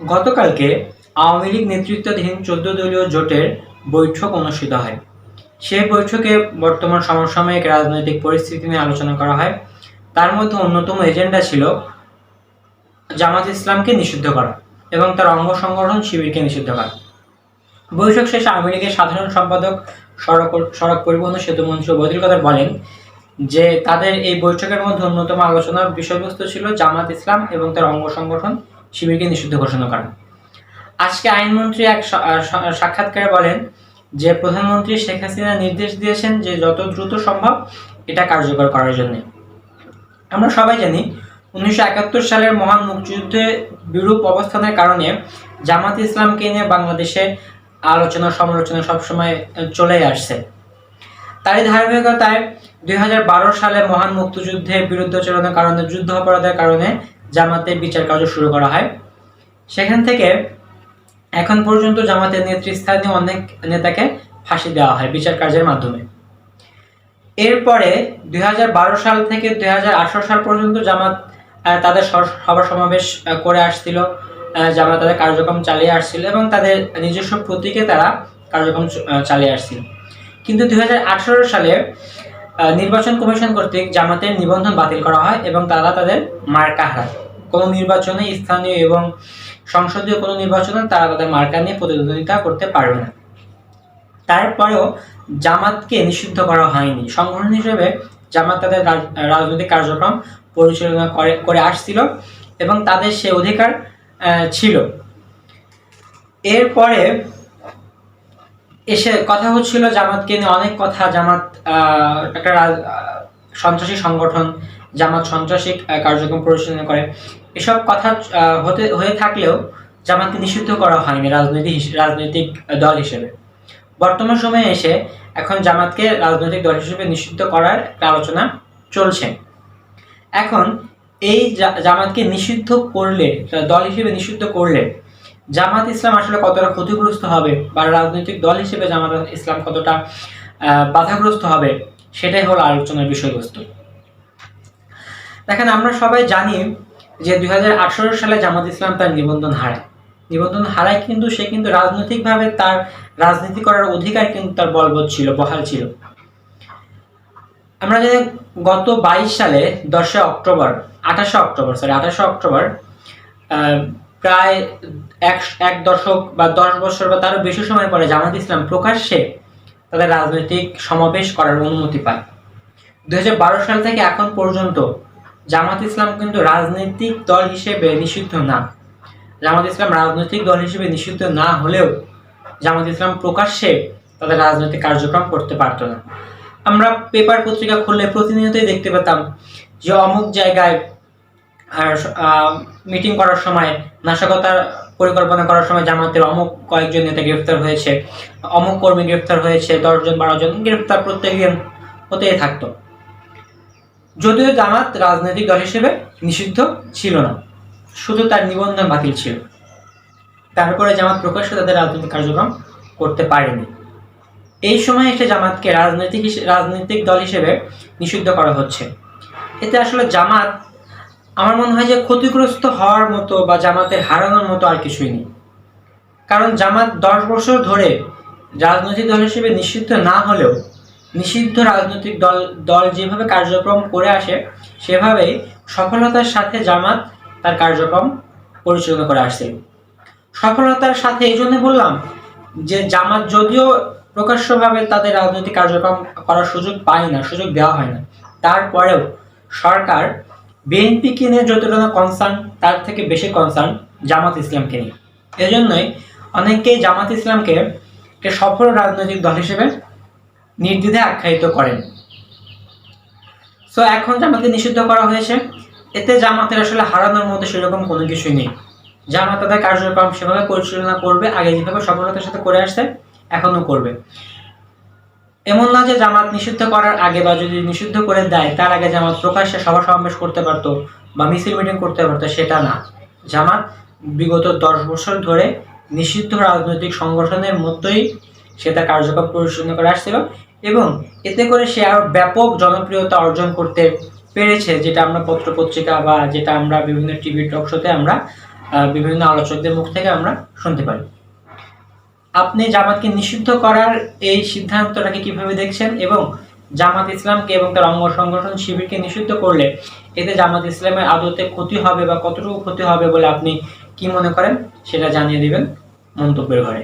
গতকালকে আওয়ামী লীগ নেতৃত্বাধীন চোদ্দ দলীয় জোটের বৈঠক অনুষ্ঠিত হয়। সেই বৈঠকে বর্তমান সমসাময়িক রাজনৈতিক পরিস্থিতি নিয়ে আলোচনা করা হয়। তার মধ্যে অন্যতম এজেন্ডা ছিল জামাত ইসলামকে নিষিদ্ধ করা এবং তার অঙ্গ সংগঠন শিবিরকে নিষিদ্ধ করা। বৈঠক শেষে আওয়ামী লীগের সাধারণ সম্পাদক সড়ক সড়ক পরিবহন ও সেতু মন্ত্রী বদিল কাদের বলেন যে, তাদের এই বৈঠকের মধ্যে অন্যতম আলোচনার বিষয়বস্তু ছিল জামাত ইসলাম এবং তার অঙ্গ সংগঠন শিবিরকে নিষিদ্ধ ঘোষণা করা আজকে আইনমন্ত্রী এক সাক্ষাৎকারে বলেন যে, প্রধানমন্ত্রী শেখ হাসিনা নির্দেশ দিয়েছেন যে, যত দ্রুত সম্ভব এটা কার্যকর করার জন্য। আমরা সবাই জানি, উনিশশো একাত্তর সালের মহান মুক্তিযুদ্ধে বিরূপ অবস্থানের কারণে জামাত ইসলামকে নিয়ে বাংলাদেশে আলোচনা সমালোচনা সবসময় চলে আসছে। তারই ধারাবাহিকতায় দুই হাজার বারো সালে মহান মুক্তিযুদ্ধের বিরুদ্ধাচরণের কারণে যুদ্ধ অপরাধের কারণে জামাতের বিচার কার্য শুরু করা হয়। সেখান থেকে এখন পর্যন্ত জামাতের নেতৃস্থানীয় অনেক নেতাকে ফাঁসি দেওয়া হয় বিচার কার্যের মাধ্যমে। এরপরে দুই সাল থেকে দুই সাল পর্যন্ত জামাত তাদের সভা সমাবেশ করে আসছিল। জামাত তাদের কার্যক্রম চালিয়ে আসছিল এবং তাদের নিজস্ব প্রতীকে তারা কার্যক্রম চালিয়ে আসছিল। কিন্তু দুই হাজার আঠারো সালে নির্বাচন কমিশন কর্তৃক জামাতের নিবন্ধন বাতিল করা হয় এবং তারা তাদের মার্কা হারায়। কোনো নির্বাচনে স্থানীয় এবং সংসদীয় কোনো নির্বাচনে তারা তাদের মার্কা নিয়ে প্রতিদ্বন্দ্বিতা করতে পারবে না। তারপরেও জামাতকে নিষিদ্ধ করা হয়নি। সংগঠন হিসেবে জামাত তাদের রাজ- রাজনৈতিক কার্যক্রম পরিচালনা করে করে আসছিল এবং তাদের সে অধিকার ছিল। এরপরে এসে কথা হচ্ছিল জামাতকে নিয়ে অনেক কথা। জামাত একটা সন্ত্রাসী সংগঠন, জামাত সন্ত্রাসী কার্যক্রম পরিচালনা করে। এসব কথা হতে, হয়ে থাকলেও জামাতকে নিষিদ্ধ করা হয়নি রাজনৈতিক রাজনৈতিক দল হিসেবে। বর্তমান সময়ে এসে এখন জামাতকে রাজনৈতিক দল হিসেবে নিষিদ্ধ করার আলোচনা চলছে। এখন এই জামাতকে নিষিদ্ধ করলে, দল হিসেবে নিষিদ্ধ করলে জামাত ইসলাম আসলে কতটা ক্ষতিগ্রস্ত হবে বা রাজনৈতিক দল হিসেবে জামাত ইসলাম কতটা বাধাগ্রস্ত হবে, সেটাই হলো আলোচনার বিষয়বস্তু। দেখেন, আমরা সবাই জানি যে দুই সালে জামাত ইসলাম তার নিবন্ধন হারায়। নিবন্ধন হারায় কিন্তু সে কিন্তু রাজনৈতিকভাবে তার রাজনীতি করার অধিকার কিন্তু তার বলবৎ ছিল, বহাল ছিল। আমরা জানি গত বাইশ সালে দশই অক্টোবর, আঠাশে অক্টোবর সরি আঠাশে অক্টোবর প্রায় এক এক দশক বা দশ বছর বা তারও বেশি সময় পরে জামাত ইসলাম প্রকাশ্যে তাদের রাজনৈতিক সমাবেশ করার অনুমতি পায়। দু হাজার বারো সাল থেকে এখন পর্যন্ত জামাত ইসলাম কিন্তু রাজনৈতিক দল হিসেবে নিষিদ্ধ না। জামাত ইসলাম রাজনৈতিক দল হিসেবে নিষিদ্ধ না হলেও জামাত ইসলাম প্রকাশ্যে তাদের রাজনৈতিক কার্যক্রম করতে পারতো না। আমরা পেপার পত্রিকা খুললে প্রতিনিয়তই দেখতে পেতাম যে অমুক জায়গায় মিটিং করার সময়, নাশকতার পরিকল্পনা করার সময় জামাতের অমুক কয়েকজন নেতা গ্রেফতার হয়েছে, অমুক কর্মী গ্রেফতার হয়েছে, দশজন বারো জন গ্রেফতার প্রত্যেক দিন হতেই থাকতো। যদিও জামাত রাজনৈতিক দল হিসেবে নিষিদ্ধ ছিল না, শুধু তার নিবন্ধন বাতিল ছিল। তারপরে জামাত প্রকাশ্যে তাদের রাজনৈতিক কার্যক্রম করতে পারেনি। এই সময় এসে জামাতকে রাজনৈতিক রাজনৈতিক দল হিসেবে নিষিদ্ধ করা হচ্ছে। এতে আসলে জামাত আমার মনে হয় যে ক্ষতিগ্রস্ত হওয়ার মতো বা জামাতের হারানোর মতো আর কিছুই নেই। কারণ জামাত দশ বছর ধরে রাজনৈতিক দল হিসেবে নিষিদ্ধ না হলেও, নিষিদ্ধ রাজনৈতিক দল দল যেভাবে কার্যক্রম করে আসে, সেভাবেই সফলতার সাথে জামাত তার কার্যক্রম পরিচালনা করে আসছে। সফলতার সাথে এই জন্য বললাম যে জামাত যদিও প্রকাশ্যভাবে তাদের রাজনৈতিক কার্যক্রম করার সুযোগ পায় না, সুযোগ দেওয়া হয় না, তারপরেও সরকার বিএনপিকে নিয়ে যতটা কনসার্ন তার থেকে বেশি কনসার্ন জামাত ইসলামকে নিয়ে। এজন্যই অনেকেই জামাত ইসলামকে সফল রাজনৈতিক দল হিসেবে নির্দ্বিধায় আখ্যায়িত করেন। সো এখন জামাতকে নিষিদ্ধ করা হয়েছে, এতে জামাতের আসলে হারানোর মধ্যে সেরকম কোনো কিছুই নেই। জামাত তাদের কার্যক্রম সেভাবে পরিচালনা করবে, আগে যেভাবে সফলতার সাথে করে আসছে, এখনও করবে। এমন না যে জামাত নিষিদ্ধ করার আগে বা যদি নিষিদ্ধ করে দেয়, তার আগে জামাত প্রকাশ্যে সভা সমাবেশ করতে পারতো বা মিছিল মিটিং করতে পারতো, সেটা না। জামাত বিগত দশ বছর ধরে নিষিদ্ধ রাজনৈতিক সংগঠনের মতোই সে তার কার্যক্রম পরিচালনা করে আসছিল এবং এতে করে সে আরও ব্যাপক জনপ্রিয়তা অর্জন করতে পেরেছে, যেটা আমরা পত্র পত্রিকা বা যেটা আমরা বিভিন্ন টিভি টক শোতে আমরা বিভিন্ন আলোচকদের মুখ থেকে আমরা শুনতে পারি। আপনি জামাতকে নিষিদ্ধ করার এই সিদ্ধান্তটাকে কীভাবে দেখছেন এবং জামাত ইসলামকে এবং তার অঙ্গ সংগঠন শিবিরকে নিষিদ্ধ করলে এতে জামাত ইসলামের আদতে ক্ষতি হবে বা কতটুকু ক্ষতি হবে বলে আপনি কি মনে করেন? সেটা জানিয়ে দিবেন মন্তব্যের ঘরে।